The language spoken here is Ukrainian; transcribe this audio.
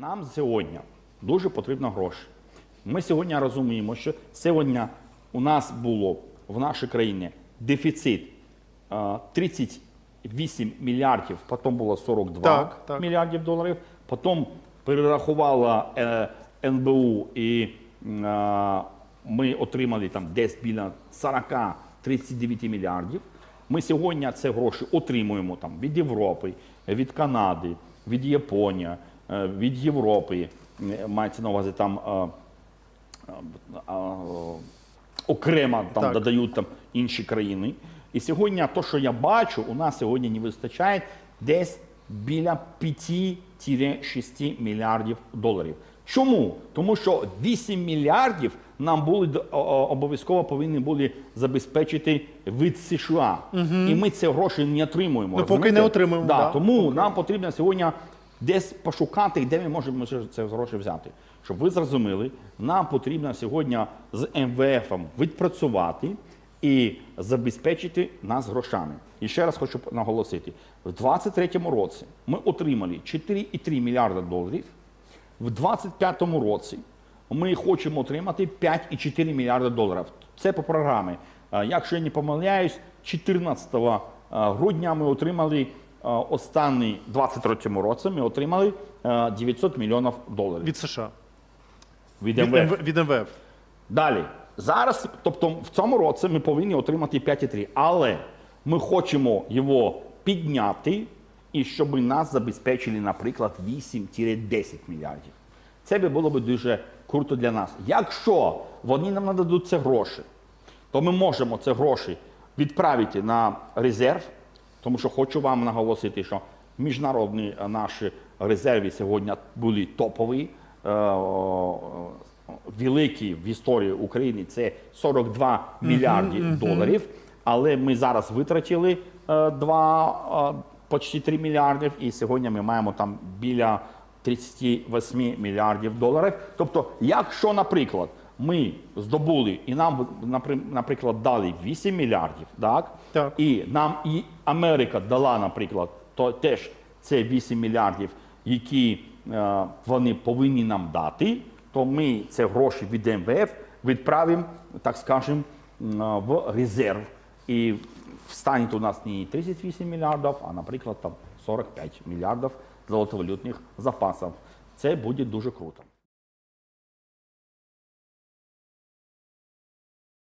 Нам сьогодні дуже потрібно гроші. Ми сьогодні розуміємо, що сьогодні у нас було в нашій країні дефіцит е, 38 мільярдів, потім було 42 Так, так. мільярдів доларів, потім перерахувала е, НБУ і е, ми отримали там десь біля 40-39 мільярдів. Ми сьогодні ці гроші отримуємо там від Європи, від Канади, від Японії, е, від Європи. Е, Мається на увазі там е, е, е, окремо там Так. додають там інші країни. І сьогодні, то, що я бачу, у нас сьогодні не вистачає десь біля 5-6 мільярдів доларів. Чому? Тому що 8 мільярдів нам були обов'язково повинні були забезпечити від США. І ми ці гроші не отримуємо. Ну, поки не отримуємо, Да, да. Тому нам потрібно сьогодні десь пошукати, де ми можемо це гроші взяти. Щоб ви зрозуміли, нам потрібно сьогодні з МВФ відпрацювати і забезпечити нас грошами. І ще раз хочу наголосити: в 2023 році ми отримали 4,3 мільярда доларів. В 2025 році ми хочемо отримати 5,4 мільярда доларів. Це по програмі. Е, Якщо я не помиляюсь, 14 грудня ми отримали е, останній 23 році. Ми отримали е, 900 мільйонів доларів Від США. Від, МВФ. Від МВФ. Далі. Зараз, тобто в цьому році ми повинні отримати 5,3. Але ми хочемо його підняти, і щоб нас забезпечили, наприклад, 8-10 мільярдів. Це би було б дуже круто для нас. Якщо вони нам нададуть ці гроші, то ми можемо ці гроші відправити на резерв, тому що хочу вам наголосити, що міжнародні е, наші резерви сьогодні були топові. Е, Великі в історії України це 42 мільярди доларів. Але ми зараз витратили е, 2, е, почти 3 мільярдів, і сьогодні ми маємо там біля 38 мільярдів доларів. Тобто, якщо, наприклад, ми здобули і нам, напри- наприклад, дали 8 мільярдів, так? Так. і нам і Америка дала, наприклад, то теж це 8 мільярдів, які е, вони повинні нам дати, то ми ці гроші від МВФ відправимо, так скажемо, в резерв. І встане у нас не 38 мільярдів, а, наприклад, там 45 мільярдів золотовалютних запасів. Це буде дуже круто.